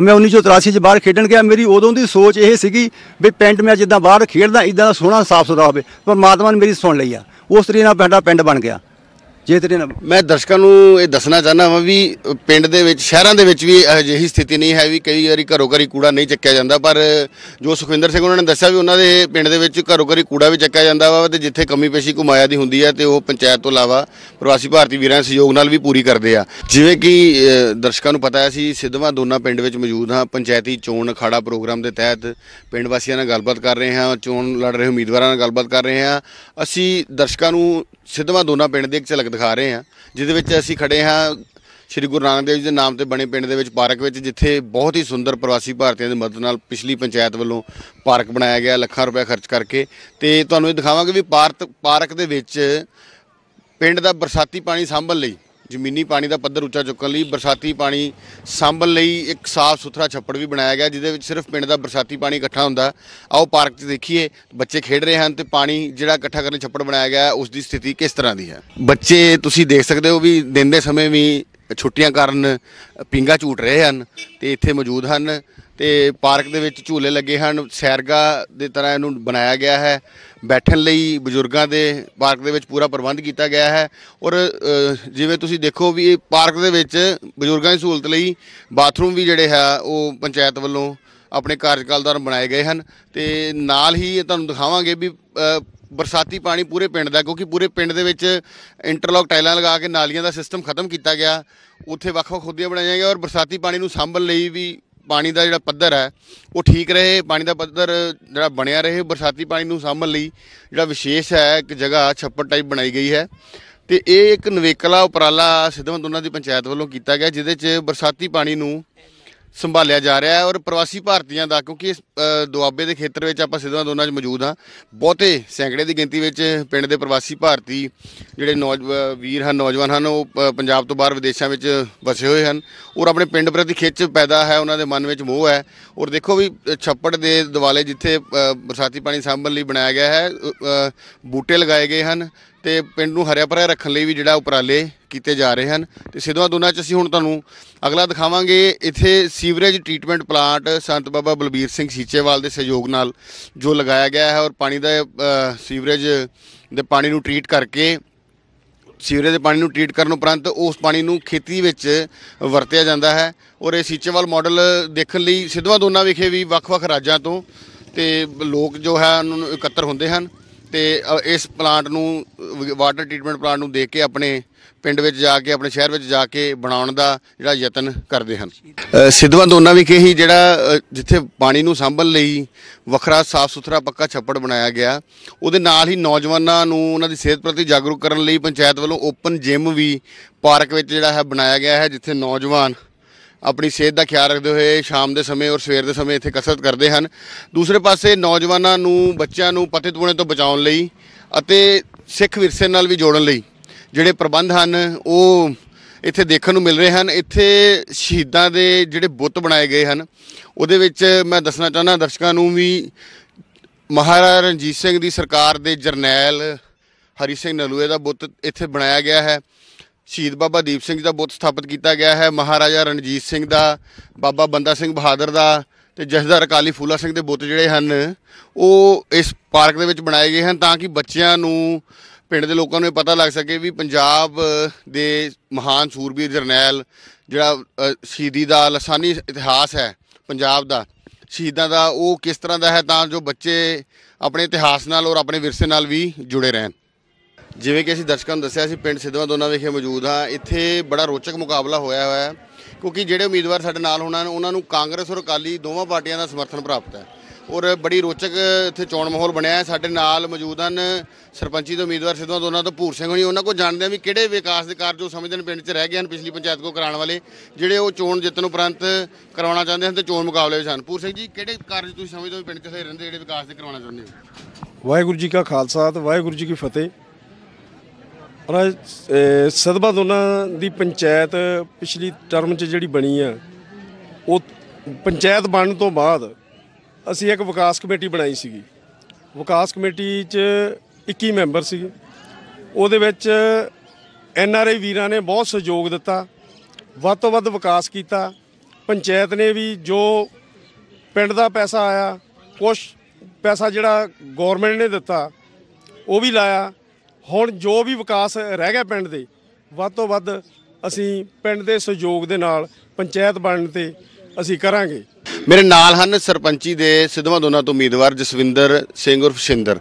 S3: ਮੈਂ 1983 ਚ ਬਾਹਰ ਖੇਡਣ ਗਿਆ, ਮੇਰੀ ਉਦੋਂ ਦੀ ਸੋਚ ਇਹ ਸੀਗੀ ਵੀ ਪਿੰਡ ਮੈਂ ਜਿੱਦਾਂ ਬਾਹਰ ਖੇਡਦਾ ਇਦਾਂ ਦਾ ਸੋਹਣਾ ਸਾਫ਼ ਸੁਥਰਾ ਹੋਵੇ, ਪਰਮਾਤਮਾ ਨੇ ਮੇਰੀ ਸੁਣ ਲਈ ਆ। ਉਸ ਤਰੀਕੇ ਨਾਲ ਪਿੰਡਾ ਪਿੰਡ ਬਣ ਗਿਆ। ਜੇ ਤੇਰੇ ਨਾਲ
S1: ਮੈਂ ਦਰਸ਼ਕਾਂ ਨੂੰ ਇਹ ਦੱਸਣਾ ਚਾਹੁੰਦਾ ਹਾਂ ਵੀ ਪਿੰਡ ਦੇ ਵਿੱਚ, ਸ਼ਹਿਰਾਂ ਦੇ ਵਿੱਚ ਵੀ ਅਜਿਹੀ ਸਥਿਤੀ ਨਹੀਂ ਹੈ ਵੀ ਕਈ ਵਾਰੀ ਘਰੋਂ ਘਰੀ ਕੂੜਾ ਨਹੀਂ ਚੱਕਿਆ ਜਾਂਦਾ, ਪਰ ਜੋ ਸੁਖਵਿੰਦਰ ਸਿੰਘ ਉਹਨਾਂ ਨੇ ਦੱਸਿਆ ਵੀ ਉਹਨਾਂ ਦੇ ਪਿੰਡ ਦੇ ਵਿੱਚ ਘਰੋਂ ਘਰੀ ਕੂੜਾ ਵੀ ਚੱਕਿਆ ਜਾਂਦਾ ਵਾ ਤੇ ਜਿੱਥੇ ਕਮੀ ਪੇਸ਼ੀ ਕੁਮਾਇਆ ਦੀ ਹੁੰਦੀ ਹੈ ਤੇ ਉਹ ਪੰਚਾਇਤ ਤੋਂ ਇਲਾਵਾ ਪ੍ਰਵਾਸੀ ਭਾਰਤੀ ਵੀਰਾਂ ਦੇ ਸਹਿਯੋਗ ਨਾਲ ਵੀ ਪੂਰੀ ਕਰਦੇ ਆ। ਜਿਵੇਂ ਕਿ ਦਰਸ਼ਕਾਂ ਨੂੰ ਪਤਾ ਹੈ, ਅਸੀਂ ਸਿੱਧਵਾਂ ਦੋਨਾ ਪਿੰਡ ਵਿੱਚ ਮੌਜੂਦ ਹਾਂ। ਪੰਚਾਇਤੀ ਚੋਣ ਅਖਾੜਾ ਪ੍ਰੋਗਰਾਮ ਦੇ ਤਹਿਤ ਪਿੰਡ ਵਾਸੀਆਂ ਨਾਲ ਗੱਲਬਾਤ ਕਰ ਰਹੇ ਹਾਂ, ਚੋਣ ਲੜ ਰਹੇ ਉਮੀਦਵਾਰਾਂ ਨਾਲ ਗੱਲਬਾਤ ਕਰ ਰਹੇ ਹਾਂ। ਅਸੀਂ ਦਰਸ਼ਕਾਂ ਨੂੰ ਸਿੱਧਵਾਂ ਦੋਨਾ ਪਿੰਡ ਦੀ ਇੱਕ ਝਲਕ ਦਿਖਾ ਰਹੇ ਹਾਂ, ਜਿਹਦੇ ਵਿੱਚ ਅਸੀਂ ਖੜੇ ਹਾਂ ਸ਼੍ਰੀ ਗੁਰੂ ਨਾਨਕ ਦੇਵ ਜੀ ਦੇ ਨਾਮ ਤੇ ਬਣੇ ਪਿੰਡ ਦੇ ਵਿੱਚ ਪਾਰਕ ਵਿੱਚ, ਜਿੱਥੇ ਬਹੁਤ ਹੀ ਸੁੰਦਰ ਪ੍ਰਵਾਸੀ ਭਾਰਤੀਆਂ ਦੀ ਮਦਦ ਨਾਲ ਪਿਛਲੀ ਪੰਚਾਇਤ ਵੱਲੋਂ ਪਾਰਕ ਬਣਾਇਆ ਗਿਆ, ਲੱਖਾਂ ਰੁਪਏ ਖਰਚ ਕਰਕੇ। ਤੇ ਤੁਹਾਨੂੰ ਇਹ ਦਿਖਾਵਾਂਗੇ ਵੀ ਪਾਰਕ ਪਾਰਕ ਦੇ ਵਿੱਚ ਪਿੰਡ ਦਾ ਬਰਸਾਤੀ ਪਾਣੀ ਸਾਂਭਣ ਲਈ ਜ਼ਮੀਨੀ ਪਾਣੀ ਦਾ ਪੱਧਰ ਉੱਚਾ ਚੁੱਕਣ ਲਈ ਬਰਸਾਤੀ ਪਾਣੀ ਸਾਂਭਣ ਲਈ ਇੱਕ ਸਾਫ਼ ਸੁਥਰਾ ਛੱਪੜ ਵੀ ਬਣਾਇਆ ਗਿਆ ਜਿਹਦੇ ਵਿੱਚ ਸਿਰਫ ਪਿੰਡ ਦਾ ਬਰਸਾਤੀ ਪਾਣੀ ਇਕੱਠਾ ਹੁੰਦਾ। ਆਓ ਪਾਰਕ 'ਚ ਦੇਖੀਏ ਬੱਚੇ ਖੇਡ ਰਹੇ ਹਨ ਤੇ ਪਾਣੀ ਜਿਹੜਾ ਇਕੱਠਾ ਕਰਨ ਲਈ ਛੱਪੜ ਬਣਾਇਆ ਗਿਆ ਹੈ, ਉਸ ਦੀ ਸਥਿਤੀ ਕਿਸ ਤਰ੍ਹਾਂ ਦੀ ਹੈ? ਬੱਚੇ ਤੁਸੀਂ ਦੇਖ ਸਕਦੇ ਹੋ ਵੀ ਦਿਨ ਦੇ ਸਮੇਂ ਵੀ ਛੁੱਟੀਆਂ ਕਾਰਨ ਪਿੰਗਾ ਝੂਟ ਰਹੇ ਹਨ ਤੇ ਇੱਥੇ ਮੌਜੂਦ ਹਨ। ਤੇ ਪਾਰਕ ਦੇ ਵਿੱਚ ਝੂਲੇ ਲੱਗੇ ਹਨ। ਸੈਰਗਾ ਦੇ ਤਰ੍ਹਾਂ ਇਹਨੂੰ ਬਣਾਇਆ ਗਿਆ ਹੈ। ਬੈਠਣ ਲਈ ਬਜ਼ੁਰਗਾਂ ਦੇ ਪਾਰਕ ਦੇ ਵਿੱਚ ਪੂਰਾ ਪ੍ਰਬੰਧ ਕੀਤਾ ਗਿਆ ਹੈ। ਔਰ ਜਿਵੇਂ ਤੁਸੀਂ ਦੇਖੋ ਵੀ ਇਹ ਪਾਰਕ ਦੇ ਵਿੱਚ ਬਜ਼ੁਰਗਾਂ ਦੀ ਸਹੂਲਤ ਲਈ ਬਾਥਰੂਮ ਵੀ ਜਿਹੜੇ ਹੈ, ਉਹ ਪੰਚਾਇਤ ਵੱਲੋਂ ਆਪਣੇ ਕਾਰਜਕਾਲ ਦੌਰਾਨ ਬਣਾਏ ਗਏ ਹਨ। ਤੇ ਨਾਲ ਹੀ ਤੁਹਾਨੂੰ ਦਿਖਾਵਾਂਗੇ ਵੀ ਬਰਸਾਤੀ ਪਾਣੀ ਪੂਰੇ ਪਿੰਡ ਦਾ ਕਿਉਂਕਿ ਪੂਰੇ ਪਿੰਡ ਦੇ ਵਿੱਚ ਇੰਟਰਲੌਕ ਟਾਈਲਾਂ ਲਗਾ ਕੇ ਨਾਲੀਆਂ ਦਾ ਸਿਸਟਮ ਖਤਮ ਕੀਤਾ ਗਿਆ। ਉੱਥੇ ਵੱਖ-ਵੱਖ ਖੁੱਦੀਆਂ ਬਣਾਈਆਂ ਗਈਆਂ ਔਰ ਬਰਸਾਤੀ ਪਾਣੀ ਨੂੰ ਸਾਂਭਣ ਲਈ ਵੀ ਪਾਣੀ ਦਾ ਜਿਹੜਾ ਪੱਧਰ ਹੈ, ਉਹ ਠੀਕ ਰਹੇ, ਪਾਣੀ ਦਾ ਪੱਧਰ ਜਿਹੜਾ ਬਣਿਆ ਰਹੇ, ਬਰਸਾਤੀ ਪਾਣੀ ਨੂੰ ਸਾਂਭਣ ਲਈ ਜਿਹੜਾ ਵਿਸ਼ੇਸ਼ ਹੈ, ਇੱਕ ਜਗ੍ਹਾ ਛੱਪੜ ਟਾਈਪ ਬਣਾਈ ਗਈ ਹੈ। ਤੇ ਇਹ ਇੱਕ ਨਵੇਕਲਾ ਉਪਰਾਲਾ ਸਿੱਧਵੰਤ ਉਹਨਾਂ ਦੀ ਪੰਚਾਇਤ ਵੱਲੋਂ ਕੀਤਾ ਗਿਆ, ਜਿਹਦੇ 'ਚ ਬਰਸਾਤੀ ਪਾਣੀ ਨੂੰ ਸੰਭਾਲਿਆ ਜਾ ਰਿਹਾ ਹੈ ਔਰ ਪ੍ਰਵਾਸੀ ਭਾਰਤੀਆਂ ਦਾ ਕਿਉਂਕਿ ਇਸ ਅ, ਦੁਆਬੇ ਦੇ ਖੇਤਰ ਵਿੱਚ ਆਪਾਂ ਸਿੱਧਵਾਂ ਦੋਨਾਂ 'ਚ ਮੌਜੂਦ ਹਾਂ ਬਹੁਤੇ ਸੈਂਕੜੇ ਦੀ ਗਿਣਤੀ ਵਿੱਚ ਪਿੰਡ ਦੇ ਪ੍ਰਵਾਸੀ ਭਾਰਤੀ ਜਿਹੜੇ ਨੌਜ ਅ, ਵੀਰ ਹਨ ਨੌਜਵਾਨ ਹਨ ਉਹ ਪ- ਪੰਜਾਬ ਤੋਂ ਬਾਹਰ ਵਿਦੇਸ਼ਾਂ ਵਿੱਚ ਵਸੇ ਹੋਏ ਹਨ ਔਰ ਆਪਣੇ ਪਿੰਡ ਪ੍ਰਤੀ ਖਿੱਚ ਪੈਦਾ ਹੈ ਉਹਨਾਂ ਦੇ ਮਨ ਵਿੱਚ ਮੋਹ ਹੈ ਔਰ ਦੇਖੋ ਵੀ ਅ, ਛੱਪੜ ਦੇ ਦੁਆਲੇ ਜਿੱਥੇ ਅ, ਬਰਸਾਤੀ ਪਾਣੀ ਸਾਂਭਣ ਲਈ ਬਣਾਇਆ ਗਿਆ ਹੈ ਅ, ਅ, ਬੂਟੇ ਲਗਾਏ ਗਏ ਹਨ ਤੇ ਪਿੰਡ ਨੂੰ ਹਰਿਆ ਭਰਿਆ ਰੱਖਣ ਲਈ ਵੀ ਜਿਹੜਾ ਉਪਰਾਲੇ ਕੀਤੇ ਜਾ ਰਹੇ ਹਨ। ਤੇ ਸਿੱਧਵਾਂ ਦੋਨਾਂ 'ਚ ਅਸੀਂ ਹੁਣ ਤੁਹਾਨੂੰ ਅਗਲਾ ਦਿਖਾਵਾਂਗੇ। ਇੱਥੇ ਸੀਵਰੇਜ ਟ੍ਰੀਟਮੈਂਟ ਪਲਾਂਟ ਸੰਤ ਬਾਬਾ ਬਲਬੀਰ ਸਿੰਘ ਸੀਚੇਵਾਲ ਦੇ ਸਹਿਯੋਗ ਨਾਲ ਜੋ ਲਗਾਇਆ ਗਿਆ ਹੈ ਔਰ ਪਾਣੀ ਦਾ ਸੀਵਰੇਜ ਦੇ ਪਾਣੀ ਨੂੰ ਟ੍ਰੀਟ ਕਰਕੇ, ਸੀਵਰੇਜ ਦੇ ਪਾਣੀ ਨੂੰ ਟ੍ਰੀਟ ਕਰਨ ਉਪਰੰਤ ਉਸ ਪਾਣੀ ਨੂੰ ਖੇਤੀ ਵਿੱਚ ਵਰਤਿਆ ਜਾਂਦਾ ਹੈ। ਔਰ ਇਹ ਸੀਚੇਵਾਲ ਮਾਡਲ ਦੇਖਣ ਲਈ ਸਿੱਧਵਾਂ ਦੋਨਾਂ ਵਿਖੇ ਵੀ ਵੱਖ-ਵੱਖ ਰਾਜਾਂ ਤੋਂ ਤੇ ਲੋਕ ਜੋ ਹੈ ਉਹਨਾਂ ਨੂੰ ਇਕੱਤਰ ਹੁੰਦੇ ਹਨ। ਤੇ ਅ, ਇਸ ਪਲਾਂਟ ਨੂੰ ਵਾਟਰ ਟ੍ਰੀਟਮੈਂਟ ਪਲਾਂਟ ਨੂੰ ਦੇਖ ਕੇ ਆਪਣੇ ਪਿੰਡ ਵਿੱਚ ਜਾ ਕੇ ਆਪਣੇ ਸ਼ਹਿਰ ਵਿੱਚ ਜਾ ਕੇ ਬਣਾਉਣ ਦਾ ਜਿਹੜਾ ਯਤਨ ਕਰਦੇ ਹਨ। ਅ, ਸਿੱਧਵਾਂ ਦੋਨਾਂ ਵਿਖੇ ਹੀ ਜਿਹੜਾ ਅ, ਜਿੱਥੇ ਪਾਣੀ ਨੂੰ ਸਾਂਭਣ ਲਈ ਵੱਖਰਾ ਸਾਫ਼ ਸੁਥਰਾ ਪੱਕਾ ਛੱਪੜ ਬਣਾਇਆ ਗਿਆ ਉਹਦੇ ਨਾਲ ਹੀ ਨੌਜਵਾਨਾਂ ਨੂੰ ਉਹਨਾਂ ਦੀ ਸਿਹਤ ਪ੍ਰਤੀ ਜਾਗਰੂਕ ਕਰਨ ਲਈ ਪੰਚਾਇਤ ਵੱਲੋਂ ਓਪਨ ਜਿਮ ਵੀ ਪਾਰਕ ਵਿੱਚ ਜਿਹੜਾ ਹੈ ਬਣਾਇਆ ਗਿਆ ਹੈ ਜਿੱਥੇ ਨੌਜਵਾਨ ਆਪਣੀ ਸਿਹਤ ਦਾ ਖਿਆਲ ਰੱਖਦੇ ਹੋਏ ਸ਼ਾਮ ਦੇ ਸਮੇਂ ਔਰ ਸਵੇਰ ਦੇ ਸਮੇਂ ਇੱਥੇ ਕਸਰਤ ਕਰਦੇ ਹਨ। ਦੂਸਰੇ ਪਾਸੇ ਨੌਜਵਾਨਾਂ ਨੂੰ, ਬੱਚਿਆਂ ਨੂੰ ਪਤਿਤ ਪੁਣੇ ਤੋਂ ਬਚਾਉਣ ਲਈ ਅਤੇ ਸਿੱਖ ਵਿਰਸੇ ਨਾਲ ਵੀ ਜੋੜਨ ਲਈ ਜਿਹੜੇ ਪ੍ਰਬੰਧ ਹਨ, ਉਹ ਇੱਥੇ ਦੇਖਣ ਨੂੰ ਮਿਲ ਰਹੇ ਹਨ। ਇੱਥੇ ਸ਼ਹੀਦਾਂ ਦੇ ਜਿਹੜੇ ਬੁੱਤ ਬਣਾਏ ਗਏ ਹਨ, ਉਹਦੇ ਵਿੱਚ ਮੈਂ ਦੱਸਣਾ ਚਾਹੁੰਦਾ, ਦਰਸ਼ਕਾਂ ਨੂੰ ਵੀ ਮਹਾਰਾਜਾ ਰਣਜੀਤ ਸਿੰਘ ਦੀ ਸਰਕਾਰ ਦੇ ਜਰਨੈਲ ਹਰੀ ਸਿੰਘ ਨਲੂਏ ਦਾ ਬੁੱਤ ਇੱਥੇ ਬਣਾਇਆ ਗਿਆ ਹੈ। ਸ਼ਹੀਦ ਬਾਬਾ ਦੀਪ ਸਿੰਘ ਜੀ ਦਾ ਬੁੱਤ ਸਥਾਪਿਤ ਕੀਤਾ ਗਿਆ ਹੈ, ਮਹਾਰਾਜਾ ਰਣਜੀਤ ਸਿੰਘ ਦਾ, ਬਾਬਾ ਬੰਦਾ ਸਿੰਘ ਬਹਾਦਰ ਦਾ ਤੇ ਜਥੇਦਾਰ ਅਕਾਲੀ ਫੂਲਾ ਸਿੰਘ ਦੇ ਬੁੱਤ ਜਿਹੜੇ ਹਨ, ਉਹ ਇਸ ਪਾਰਕ ਦੇ ਵਿੱਚ ਬਣਾਏ ਗਏ ਹਨ ਤਾਂ ਕਿ ਬੱਚਿਆਂ ਨੂੰ, ਪਿੰਡ ਦੇ ਲੋਕਾਂ ਨੂੰ ਇਹ ਪਤਾ ਲੱਗ ਸਕੇ ਵੀ ਪੰਜਾਬ ਦੇ ਮਹਾਨ ਸੂਰਬੀਰ ਜਰਨੈਲ ਜਿਹੜਾ ਸ਼ਹੀਦੀ ਦਾ ਲਸਾਨੀ ਇਤਿਹਾਸ ਹੈ ਪੰਜਾਬ ਦਾ, ਸ਼ਹੀਦਾਂ ਦਾ ਉਹ ਕਿਸ ਤਰ੍ਹਾਂ ਦਾ ਹੈ ਤਾਂ ਜੋ ਬੱਚੇ ਆਪਣੇ ਇਤਿਹਾਸ ਨਾਲ ਔਰ ਆਪਣੇ ਵਿਰਸੇ ਨਾਲ ਵੀ ਜੁੜੇ ਰਹਿਣ। ਜਿਵੇਂ ਕਿ ਅਸੀਂ ਦਰਸ਼ਕਾਂ ਨੂੰ ਦੱਸਿਆ ਸੀ, ਪਿੰਡ ਸਿੱਧਵਾਂ ਦੋਨਾਂ ਵਿਖੇ ਮੌਜੂਦ ਹਾਂ। ਇੱਥੇ ਬੜਾ ਰੋਚਕ ਮੁਕਾਬਲਾ ਹੋਇਆ ਹੋਇਆ ਹੈ, ਕਿਉਂਕਿ ਜਿਹੜੇ ਉਮੀਦਵਾਰ ਸਾਡੇ ਨਾਲ ਹੋਣਾ ਨੇ, ਉਹਨਾਂ ਨੂੰ ਕਾਂਗਰਸ ਔਰ ਅਕਾਲੀ ਦੋਵਾਂ ਪਾਰਟੀਆਂ ਦਾ ਸਮਰਥਨ ਪ੍ਰਾਪਤ ਹੈ। ਔਰ ਬੜੀ ਰੋਚਕ ਇੱਥੇ ਚੋਣ ਮਾਹੌਲ ਬਣਿਆ ਹੈ। ਸਾਡੇ ਨਾਲ ਮੌਜੂਦ ਹਨ ਸਰਪੰਚੀ ਦੇ ਉਮੀਦਵਾਰ ਸਿੱਧਵਾਂ ਦੋਨਾਂ ਤੋਂ, ਭੂਰ ਸਿੰਘ ਹੋਣੀ। ਉਹਨਾਂ ਕੋਲ ਜਾਣਦੇ ਹਾਂ ਵੀ ਕਿਹੜੇ ਵਿਕਾਸ ਦੇ ਕਾਰਜ ਉਹ ਸਮਝਦੇ ਨੇ, ਪਿੰਡ 'ਚ ਰਹਿ ਗਏ ਹਨ, ਪਿਛਲੀ ਪੰਚਾਇਤ ਕੋ ਕਰਾਉਣ ਵਾਲੇ। ਜਿਹੜੇ ਉਹ ਚੋਣ ਜਿੱਤਣ ਉਪਰੰਤ ਕਰਾਉਣਾ ਚਾਹੁੰਦੇ ਹਨ ਤੇ ਚੋਣ ਮੁਕਾਬਲੇ ਵਿੱਚ ਹਨ। ਭੂਰ ਸਿੰਘ ਜੀ, ਕਿਹੜੇ ਕਾਰਜ ਤੁਸੀਂ ਸਮਝਦੇ ਹੋ ਵੀ ਪਿੰਡ 'ਚ ਸਹੀ ਰਹਿੰਦੇ, ਜਿਹੜੇ ਵਿਕਾਸ ਦੇ ਕਰਵਾਉਣਾ ਚਾਹੁੰਦੇ ਹੋ?
S4: ਵਾਹਿਗੁਰੂ ਜੀ ਕਾ ਖਾਲਸਾ ਤੇ ਵਾਹਿਗੁਰੂ ਜੀ ਕੀ ਫਤਿਹ। ਔਰ ਅਹ, ਸਦਬਾ ਦੋਨਾਂ ਦੀ ਪੰਚਾਇਤ ਪਿਛਲੀ ਟਰਮ 'ਚ ਜਿਹੜੀ ਬਣੀ ਆ ਉਹ ਪੰਚਾਇਤ ਬਣਨ ਤੋਂ ਬਾਅਦ ਅਸੀਂ ਇੱਕ ਵਿਕਾਸ ਕਮੇਟੀ ਬਣਾਈ ਸੀਗੀ। ਵਿਕਾਸ ਕਮੇਟੀ 'ਚ 21 ਮੈਂਬਰ ਸੀਗੇ। ਉਹਦੇ ਵਿੱਚ ਐਨ ਆਰ ਆਈ ਵੀਰਾਂ ਨੇ ਬਹੁਤ ਸਹਿਯੋਗ ਦਿੱਤਾ ਵੱਧ ਤੋਂ ਵੱਧ ਵਿਕਾਸ ਕੀਤਾ। ਪੰਚਾਇਤ ਨੇ ਵੀ ਜੋ ਪਿੰਡ ਦਾ ਪੈਸਾ ਆਇਆ ਕੁਛ ਪੈਸਾ ਜਿਹੜਾ ਗਵਰਨਮੈਂਟ ਨੇ ਦਿੱਤਾ ਉਹ ਵੀ ਲਾਇਆ। ਹੁਣ ਜੋ ਵੀ ਵਿਕਾਸ ਰਹਿ ਗਿਆ ਪਿੰਡ ਦੇ ਵੱਧ ਤੋਂ ਵੱਧ ਅਸੀਂ ਪਿੰਡ ਦੇ ਸਹਿਯੋਗ ਦੇ ਨਾਲ ਪੰਚਾਇਤ ਬਣਨ ਤੇ ਅਸੀਂ ਕਰਾਂਗੇ।
S1: ਮੇਰੇ ਨਾਲ ਹਨ ਸਰਪੰਚੀ ਦੇ ਸਿੱਧਵਾਂ ਦੋਨਾਂ ਤੋਂ ਉਮੀਦਵਾਰ ਜਸਵਿੰਦਰ ਸਿੰਘ ਉਰਫ ਸ਼ਿੰਦਰ।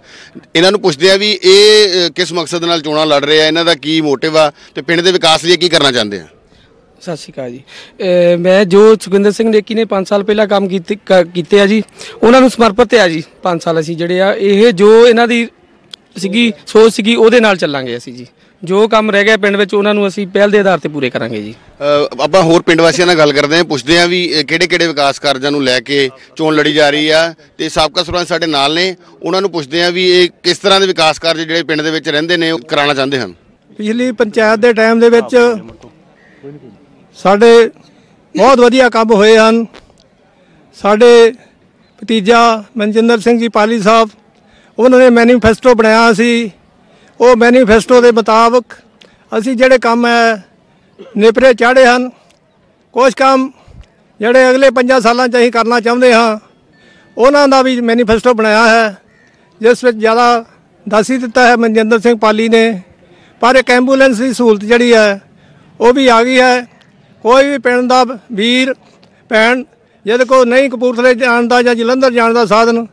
S1: ਇਹਨਾਂ ਨੂੰ ਪੁੱਛਦੇ ਆ ਵੀ ਇਹ ਕਿਸ ਮਕਸਦ ਨਾਲ ਚੋਣਾਂ ਲੜ ਰਹੇ ਆ? ਇਹਨਾਂ ਦਾ ਕੀ ਮੋਟਿਵ ਆ? ਤੇ ਪਿੰਡ ਦੇ ਵਿਕਾਸ ਲਈ ਕੀ ਕਰਨਾ ਚਾਹੁੰਦੇ ਆ?
S5: ਸਤਿ ਸ਼੍ਰੀ ਅਕਾਲ ਜੀ। ਮੈਂ ਜੋ ਸੁਖਿੰਦਰ ਸਿੰਘ ਨੇਕੀ ਨੇ 5 ਸਾਲ ਪਹਿਲਾਂ ਕੰਮ ਕੀਤੇ ਕ- ਕੀਤੇ ਆ ਜੀ ਉਹਨਾਂ ਨੂੰ ਸਮਰਪਿਤ ਆ ਜੀ 5 ਸਾਲ ਅਸੀਂ ਜਿਹੜੇ ਆ। ਇਹ ਜੋ ਇਹਨਾਂ ਦੀ ਸੀਗੀ ਸੋਚ ਸੀਗੀ ਉਹਦੇ ਨਾਲ ਚੱਲਾਂਗੇ ਅਸੀਂ ਜੀ। ਜੋ ਕੰਮ ਰਹਿ ਗਿਆ ਪਿੰਡ ਵਿੱਚ ਉਹਨਾਂ ਨੂੰ ਅਸੀਂ ਪਹਿਲ ਦੇ ਆਧਾਰ ਤੇ ਪੂਰੇ ਕਰਾਂਗੇ ਜੀ।
S1: ਆਪਾਂ ਹੋਰ ਪਿੰਡ ਵਾਸੀਆਂ ਨਾਲ ਗੱਲ ਕਰਦੇ ਆ ਪੁੱਛਦੇ ਆ ਵੀ ਕਿਹੜੇ ਕਿਹੜੇ ਵਿਕਾਸ ਕਾਰਜਾਂ ਨੂੰ ਲੈ ਕੇ ਚੋਣ ਲੜੀ ਜਾ ਰਹੀ ਆ ਤੇ ਸਾਬਕਾ ਸਰਪੰਚ ਸਾਡੇ ਨਾਲ ਨੇ। ਉਹਨਾਂ ਨੂੰ ਪੁੱਛਦੇ ਆ ਵੀ ਇਹ ਕਿਸ ਤਰ੍ਹਾਂ ਦੇ ਵਿਕਾਸ ਕਾਰਜ ਜਿਹੜੇ ਪਿੰਡ ਦੇ ਵਿੱਚ ਰਹਿੰਦੇ ਨੇ ਉਹ ਕਰਾਉਣਾ ਚਾਹੁੰਦੇ ਹਨ।
S6: ਪਿਛਲੀ ਪੰਚਾਇਤ ਦੇ ਟਾਈਮ ਦੇ ਵਿੱਚ ਸਾਡੇ ਬਹੁਤ ਵਧੀਆ ਕੰਮ ਹੋਏ ਹਨ। ਸਾਡੇ ਭਤੀਜਾ ਮਨਜਿੰਦਰ ਸਿੰਘ ਜੀ ਪਾਲੀ ਸਾਹਿਬ ਉਹਨਾਂ ਨੇ ਮੈਨੀਫੈਸਟੋ ਬਣਾਇਆ ਸੀ। ਉਹ ਮੈਨੀਫੈਸਟੋ ਦੇ ਮੁਤਾਬਕ ਅਸੀਂ ਜਿਹੜੇ ਕੰਮ ਹੈ ਨੇਪਰੇ ਚਾੜੇ ਹਨ ਕੁਝ ਕੰਮ ਜਿਹੜੇ ਅਗਲੇ 5 ਸਾਲਾਂ 'ਚ ਅਸੀਂ ਕਰਨਾ ਚਾਹੁੰਦੇ ਹਾਂ, ਉਹਨਾਂ ਦਾ ਵੀ ਮੈਨੀਫੈਸਟੋ ਬਣਾਇਆ ਹੈ, ਜਿਸ ਵਿੱਚ ਜ਼ਿਆਦਾ ਦੱਸ ਹੀ ਦਿੱਤਾ ਹੈ ਮਨਜਿੰਦਰ ਸਿੰਘ ਪਾਲੀ ਨੇ। ਪਰ ਇੱਕ ਐਂਬੂਲੈਂਸ ਦੀ ਸਹੂਲਤ ਜਿਹੜੀ ਹੈ, ਉਹ ਵੀ ਆ ਗਈ ਹੈ। ਕੋਈ ਵੀ ਪਿੰਡ ਦਾ ਵੀਰ, ਭੈਣ, ਜਿਹਦੇ ਕੋਲ ਨਹੀਂ ਕਪੂਰਥਲੇ ਜਾਣ ਦਾ ਜਾਂ ਜਲੰਧਰ ਜਾਣ ਦਾ ਸਾਧਨ,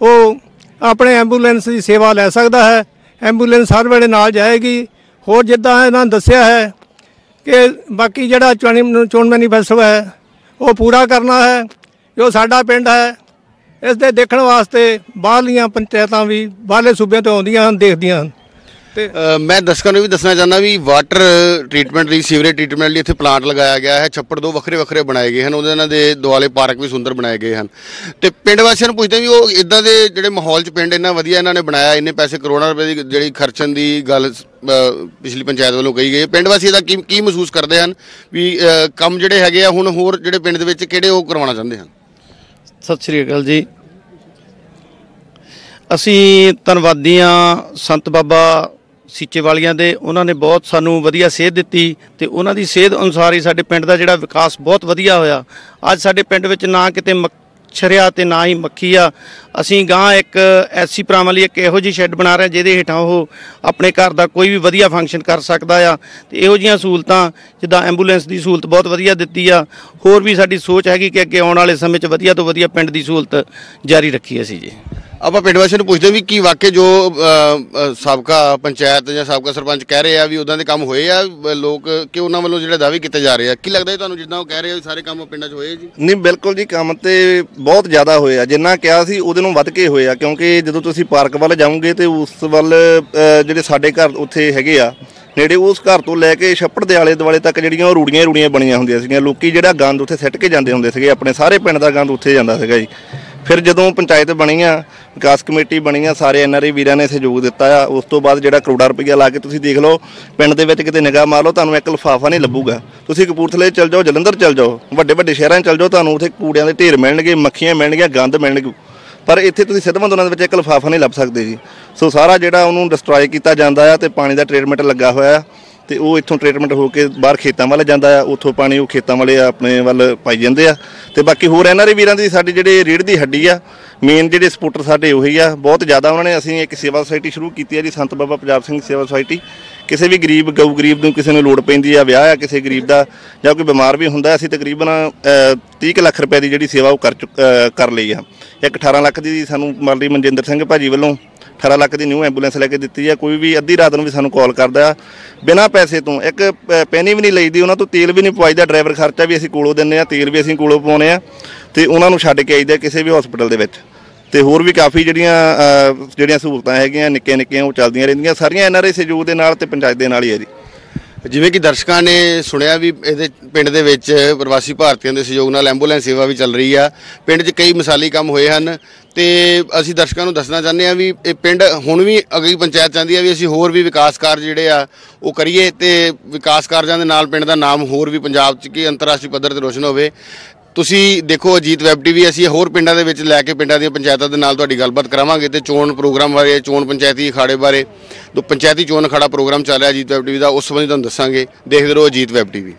S6: ਉਹ ਆਪਣੇ ਐਂਬੂਲੈਂਸ ਦੀ ਸੇਵਾ ਲੈ ਸਕਦਾ ਹੈ। ਐਂਬੂਲੈਂਸ ਹਰ ਵੇਲੇ ਨਾਲ ਜਾਏਗੀ। ਹੋਰ ਜਿੱਦਾਂ ਇਹਨਾਂ ਨੇ ਦੱਸਿਆ ਹੈ ਕਿ ਬਾਕੀ ਜਿਹੜਾ ਚੋਣ ਚੋਣ ਮੈਨੀਫੈਸਟੋ ਹੈ, ਉਹ ਪੂਰਾ ਕਰਨਾ ਹੈ। ਜੋ ਸਾਡਾ ਪਿੰਡ ਹੈ, ਇਸ ਦੇ ਦੇਖਣ ਵਾਸਤੇ ਬਾਹਰਲੀਆਂ ਪੰਚਾਇਤਾਂ ਵੀ ਬਾਹਰਲੇ ਸੂਬਿਆਂ ਤੋਂ ਆਉਂਦੀਆਂ ਹਨ, ਦੇਖਦੀਆਂ ਹਨ। ਤੇ
S1: ਮੈਂ ਦਰਸ਼ਕਾਂ ਨੂੰ ਵੀ ਦੱਸਣਾ ਚਾਹੁੰਦਾ ਵੀ ਵਾਟਰ ਟ੍ਰੀਟਮੈਂਟ ਲਈ ਸੀਵਰੇਜ ਟ੍ਰੀਟਮੈਂਟ ਲਈ ਇੱਥੇ ਪਲਾਂਟ ਲਗਾਇਆ ਗਿਆ ਹੈ। ਛੱਪੜ ਦੋ ਵੱਖਰੇ ਵੱਖਰੇ ਬਣਾਏ ਗਏ ਹਨ। ਉਹਦੇ ਨਾਲ ਦੇ ਦੁਆਲੇ ਪਾਰਕ ਵੀ ਸੁੰਦਰ ਬਣਾਏ ਗਏ ਹਨ। ਤੇ ਪਿੰਡ ਵਾਸੀਆਂ ਨੂੰ ਪੁੱਛਦੇ ਵੀ ਉਹ ਇਦਾਂ ਦੇ ਜਿਹੜੇ ਮਾਹੌਲ 'ਚ ਪਿੰਡ ਇੰਨਾ ਵਧੀਆ ਇਹਨਾਂ ਨੇ ਬਣਾਇਆ ਇੰਨੇ ਪੈਸੇ ਕਰੋੜਾਂ ਰੁਪਏ ਦੀ ਜਿਹੜੀ ਖਰਚਣ ਦੀ ਗੱਲ ਪਿਛਲੀ ਪੰਚਾਇਤ ਵੱਲੋਂ ਕਹੀ ਗਈ ਹੈ। ਪਿੰਡ ਵਾਸੀ ਇਹਦਾ ਕੀ ਕੀ ਮਹਿਸੂਸ ਕਰਦੇ ਹਨ ਵੀ ਕੰਮ ਜਿਹੜੇ ਹੈਗੇ ਆ ਹੁਣ ਹੋਰ ਜਿਹੜੇ ਪਿੰਡ ਦੇ ਵਿੱਚ ਕਿਹੜੇ ਉਹ ਕਰਵਾਉਣਾ ਚਾਹੁੰਦੇ ਹਨ?
S7: ਸਤਿ ਸ੍ਰੀ ਅਕਾਲ ਜੀ। ਅਸੀਂ ਧੰਨਵਾਦੀ ਹਾਂ ਸੰਤ ਬਾਬਾ ਸੀਚੇ ਵਾਲੀਆਂ ਦੇ, ਉਹਨਾਂ ਨੇ ਬਹੁਤ ਸਾਨੂੰ ਵਧੀਆ ਸੇਧ ਦਿੱਤੀ ਤੇ ਉਹਨਾਂ ਦੀ ਸੇਧ ਅਨੁਸਾਰ ਹੀ ਸਾਡੇ ਪਿੰਡ ਦਾ ਜਿਹੜਾ ਵਿਕਾਸ ਬਹੁਤ ਵਧੀਆ ਹੋਇਆ। ਅੱਜ ਸਾਡੇ ਪਿੰਡ ਵਿੱਚ ਨਾ ਕਿਤੇ ਮਕ- ਮੱਛਰਿਆ ਤੇ ਨਾ ਹੀ ਮੱਖੀ ਆ। ਅਸੀਂ ਗਾਂ ਇੱਕ ਐਸੀ ਭਰਾਵਾਂ ਲਈ ਇੱਕ ਇਹੋ ਜਿਹੀ ਸ਼ੈੱਡ ਬਣਾ ਰਹੇ ਜਿਹਦੇ ਹੇਠਾਂ ਉਹ ਆਪਣੇ ਘਰ ਦਾ ਕੋਈ ਵੀ ਵਧੀਆ ਫੰਕਸ਼ਨ ਕਰ ਸਕਦਾ ਆ। ਤੇ ਇਹੋ ਜਿਹੀਆਂ ਸਹੂਲਤਾਂ, ਜਿੱਦਾਂ ਐਂਬੂਲੈਂਸ ਦੀ ਸਹੂਲਤ ਬਹੁਤ ਵਧੀਆ ਦਿੱਤੀ ਆ। ਹੋਰ ਵੀ ਸਾਡੀ ਸੋਚ ਹੈਗੀ ਕਿ ਅੱਗੇ ਆਉਣ ਵਾਲੇ ਸਮੇਂ 'ਚ ਵਧੀਆ ਤੋਂ ਵਧੀਆ ਪਿੰਡ ਦੀ ਸਹੂਲਤ ਜਾਰੀ ਰੱਖੀ ਅਸੀਂ ਜੀ।
S1: ਆਪਾਂ ਪਿੰਡ ਵਾਸੀਆਂ ਨੂੰ ਪੁੱਛਦੇ ਵੀ ਕੀ ਵਾਕਿਆ ਜੋ ਸਾਬਕਾ ਪੰਚਾਇਤ ਜਾਂ ਸਾਬਕਾ ਸਰਪੰਚ ਕਹਿ ਰਹੇ ਆ ਵੀ ਉਦਾਂ ਦੇ ਕੰਮ ਹੋਏ ਆ ਲੋਕ ਕਿ ਉਹਨਾਂ ਵੱਲੋਂ ਜਿਹੜੇ ਦਾਅਵੇ ਕੀਤੇ ਜਾ ਰਹੇ ਆ? ਕੀ ਲੱਗਦਾ ਜੀ ਤੁਹਾਨੂੰ ਜਿੱਦਾਂ ਉਹ ਕਹਿ ਰਹੇ ਆ ਸਾਰੇ ਕੰਮ ਪਿੰਡਾਂ 'ਚ ਹੋਏ ਜੀ?
S8: ਨਹੀਂ, ਬਿਲਕੁਲ ਜੀ, ਕੰਮ ਤੇ ਬਹੁਤ ਜ਼ਿਆਦਾ ਹੋਏ ਆ। ਜਿੰਨਾ ਕਿਹਾ ਸੀ ਉਹਦੇ ਨੂੰ ਵੱਧ ਕੇ ਹੋਏ ਆ, ਕਿਉਂਕਿ ਜਦੋਂ ਤੁਸੀਂ ਪਾਰਕ ਵੱਲ ਜਾਓਗੇ ਤੇ ਉਸ ਵੱਲ ਜਿਹੜੇ ਸਾਡੇ ਘਰ ਉੱਥੇ ਹੈਗੇ ਆ, ਨੇੜੇ ਉਸ ਘਰ ਤੋਂ ਲੈ ਕੇ ਛੱਪੜ ਦੇ ਆਲੇ ਦੁਆਲੇ ਤੱਕ ਜਿਹੜੀਆਂ ਉਹ ਰੂੜੀਆਂ ਰੂੜੀਆਂ ਬਣੀਆਂ ਹੁੰਦੀਆਂ ਸੀਗੀਆਂ। ਲੋਕੀ ਜਿਹੜਾ ਗੰਦ ਉੱਥੇ ਸਿੱਟ ਕੇ ਜਾਂਦੇ ਹੁੰਦੇ ਸੀਗੇ, ਆਪਣੇ ਸਾਰੇ ਪਿੰਡ ਦਾ ਗੰਦ ਉੱਥੇ ਜਾਂਦਾ ਸੀਗਾ ਜੀ। ਫਿਰ ਜਦੋਂ ਪੰਚਾਇਤ ਬਣੀ ਆ ਵਿਕਾਸ ਕਮੇਟੀ ਬਣੀ ਆ, ਸਾਰੇ ਐਨਆਰਆਈ ਵੀਰਾਂ ਨੇ ਸਹਿਯੋਗ ਦਿੱਤਾ ਆ। ਉਸ ਤੋਂ ਬਾਅਦ ਜਿਹੜਾ ਕਰੋੜਾਂ ਰੁਪਈਆ ਲਾ ਕੇ ਤੁਸੀਂ ਦੇਖ ਲਓ, ਪਿੰਡ ਦੇ ਵਿੱਚ ਕਿਤੇ ਨਿਗਾਹ ਮਾਰ ਲਓ, ਤੁਹਾਨੂੰ ਇੱਕ ਲਿਫਾਫਾ ਨਹੀਂ ਲੱਭੂਗਾ। ਤੁਸੀਂ ਕਪੂਰਥਲੇ ਚਲ ਜਾਓ, ਜਲੰਧਰ ਚਲ ਜਾਓ ਵੱਡੇ ਵੱਡੇ ਸ਼ਹਿਰਾਂ 'ਚ ਚਲ ਜਾਓ, ਤੁਹਾਨੂੰ ਉੱਥੇ ਕੂੜਿਆਂ ਦੇ ਢੇਰ ਮਿਲਣਗੇ, ਮੱਖੀਆਂ ਮਿਲਣਗੀਆਂ, ਗੰਦ ਮਿਲਣਗੇ। ਪਰ ਇੱਥੇ ਤੁਸੀਂ ਸਿੱਧਵੰਦ ਉਹਨਾਂ ਦੇ ਵਿੱਚ ਇੱਕ ਲਿਫਾਫਾ ਨਹੀਂ ਲੱਭ ਸਕਦੇ ਜੀ। ਸੋ ਸਾਰਾ ਜਿਹੜਾ ਉਹਨੂੰ ਡਿਸਟਰੋਏ ਕੀਤਾ ਜਾਂਦਾ ਆ ਤੇ ਪਾਣੀ ਦਾ ਟ੍ਰੀਟਮੈਂਟ ਲੱਗਾ ਹੋਇਆ ਆ। ਤੇ ਉਹ ਇੱਥੋਂ ਟ੍ਰੀਟਮੈਂਟ ਹੋ ਕੇ ਬਾਹਰ ਖੇਤਾਂ ਵੱਲ ਜਾਂਦਾ ਆ ਉੱਥੋਂ ਪਾਣੀ ਉਹ ਖੇਤਾਂ ਵਾਲੇ ਆਪਣੇ ਵੱਲ ਪਾਈ ਜਾਂਦੇ ਆ। ਤੇ ਬਾਕੀ ਹੋਰ ਐਨਆਰਆਈ ਵੀਰਾਂ ਦੀ ਸਾਡੀ ਜਿਹੜੇ ਰੀੜ ਦੀ ਹੱਡੀ ਆ ਮੇਨ ਜਿਹੜੇ ਸਪੋਰਟਰ ਸਾਡੇ ਉਹੀ ਆ। ਬਹੁਤ ਜ਼ਿਆਦਾ ਉਹਨਾਂ ਨੇ ਅਸੀਂ ਇੱਕ ਸੇਵਾ ਸੁਸਾਇਟੀ ਸ਼ੁਰੂ ਕੀਤੀ ਹੈ ਜੀ ਸੰਤ ਬਾਬਾ ਪੰਜਾਬ ਸਿੰਘ ਸੇਵਾ ਸੁਸਾਇਟੀ। ਕਿਸੇ ਵੀ ਗਰੀਬ ਗਊ ਗਰੀਬ ਨੂੰ ਕਿਸੇ ਨੂੰ ਲੋੜ ਪੈਂਦੀ ਆ ਵਿਆਹ ਆ ਕਿਸੇ ਗਰੀਬ ਦਾ ਜਾਂ ਕੋਈ ਬਿਮਾਰ ਵੀ ਹੁੰਦਾ ਅਸੀਂ ਤਕਰੀਬਨ ਅ, 30 ਕੁ ਲੱਖ ਰੁਪਏ ਦੀ ਜਿਹੜੀ ਸੇਵਾ ਉਹ ਕਰ ਚੁੱਕ- ਕਰ ਲਈ ਆ। ਇੱਕ 18 ਲੱਖ ਦੀ ਸਾਨੂੰ ਮਾਲੀ ਮਨਜਿੰਦਰ ਸਿੰਘ ਭਾਜੀ ਵੱਲੋਂ 18 ਲੱਖ ਦੀ ਨਿਊ ਐਂਬੂਲੈਂਸ ਲੈ ਕੇ ਦਿੱਤੀ ਆ, ਕੋਈ ਵੀ ਅੱਧੀ ਰਾਤ ਨੂੰ ਵੀ ਸਾਨੂੰ ਕਾਲ ਕਰਦਾ ਬਿਨਾਂ ਪੈਸੇ ਤੋਂ, ਇੱਕ ਪ- ਪੈਨੀ ਵੀ ਨਹੀਂ ਲਈਦੀ, ਉਹਨਾਂ ਤੋਂ ਤੇਲ ਵੀ ਨਹੀਂ ਪਵਾਈਦਾ ਡਰਾਈਵਰ ਖਰਚਾ ਵੀ ਅਸੀਂ ਕੋਲੋਂ ਦਿੰਨੇ ਆ, ਤੇਲ ਵੀ ਅਸੀਂ ਕੋਲੋਂ ਪਵਾਉਨੇ ਆ, ਤੇ ਉਹਨਾਂ ਨੂੰ ਛੱਡ ਕੇ ਆਈਦਾ ਕਿਸੇ ਵੀ ਹਸਪੀਟਲ ਦੇ ਵਿੱਚ। ਤੇ ਹੋਰ ਵੀ ਕਾਫੀ ਜਿਹੜੀਆਂ ਜਿਹੜੀਆਂ ਸਹੂਲਤਾਂ ਹੈਗੀਆਂ ਨਿੱਕੀਆਂ ਨਿੱਕੀਆਂ ਉਹ ਚੱਲਦੀਆਂ ਰਹਿੰਦੀਆਂ, ਸਾਰੀਆਂ ਐਨਆਰਆਈ ਸਹਿਯੋਗ ਦੇ ਨਾਲ ਤੇ ਪੰਚਾਇਤ ਦੇ ਨਾਲ ਹੀ ਹੈ ਜੀ।
S1: ਜਿਵੇਂ ਕਿ ਦਰਸ਼ਕਾਂ ਨੇ ਸੁਣਿਆ ਵੀ ਇਹਦੇ ਪਿੰਡ ਦੇ ਵਿੱਚ ਪ੍ਰਵਾਸੀ ਭਾਰਤੀਆਂ ਦੇ ਸਹਿਯੋਗ ਨਾਲ ਐਂਬੂਲੈਂਸ ਸੇਵਾ ਵੀ ਚੱਲ ਰਹੀ ਆ। ਪਿੰਡ 'ਚ ਕਈ ਮਿਸਾਲੀ ਕੰਮ ਹੋਏ ਹਨ ਤੇ ਅਸੀਂ ਦਰਸ਼ਕਾਂ ਨੂੰ ਦੱਸਣਾ ਚਾਹੁੰਦੇ ਆ ਵੀ ਇਹ ਪਿੰਡ ਹੁਣ ਵੀ ਅਗਲੀ ਪੰਚਾਇਤ ਚਾਹੁੰਦੀ ਆ ਵੀ ਅਸੀਂ ਹੋਰ ਵੀ ਵਿਕਾਸ ਕਾਰਜ ਜਿਹੜੇ ਆ ਉਹ ਕਰੀਏ ਤੇ ਵਿਕਾਸ ਕਾਰਜਾਂ ਦੇ ਨਾਲ ਪਿੰਡ ਦਾ ਨਾਮ ਹੋਰ ਵੀ ਪੰਜਾਬ 'ਚ ਕੀ ਅੰਤਰਰਾਸ਼ਟਰੀ ਪੱਧਰ ਤੇ ਰੋਸ਼ਨ ਹੋਵੇ। ਤੁਸੀਂ ਦੇਖੋ ਅਜੀਤ ਵੈਬ ਟੀਵੀ, ਅਸੀਂ ਹੋਰ ਪਿੰਡਾਂ ਦੇ ਵਿੱਚ ਲੈ ਕੇ ਪਿੰਡਾਂ ਦੀਆਂ ਪੰਚਾਇਤਾਂ ਦੇ ਨਾਲ ਤੁਹਾਡੀ ਗੱਲਬਾਤ ਕਰਾਵਾਂਗੇ ਤੇ ਚੋਣ ਪ੍ਰੋਗਰਾਮ ਬਾਰੇ, ਚੋਣ ਪੰਚਾਇਤੀ ਅਖਾੜੇ ਬਾਰੇ ਤੋਂ ਪੰਚਾਇਤੀ ਚੋਣ ਅਖਾੜਾ ਪ੍ਰੋਗਰਾਮ ਚੱਲ ਰਿਹਾ ਅਜੀਤ ਵੈਬ ਟੀਵੀ ਦਾ, ਉਸ ਸੰਬੰਧੀ ਤੁਹਾਨੂੰ ਦੱਸਾਂਗੇ। ਦੇਖਦੇ ਰਹੋ ਅਜੀਤ ਵੈਬ ਟੀਵੀ।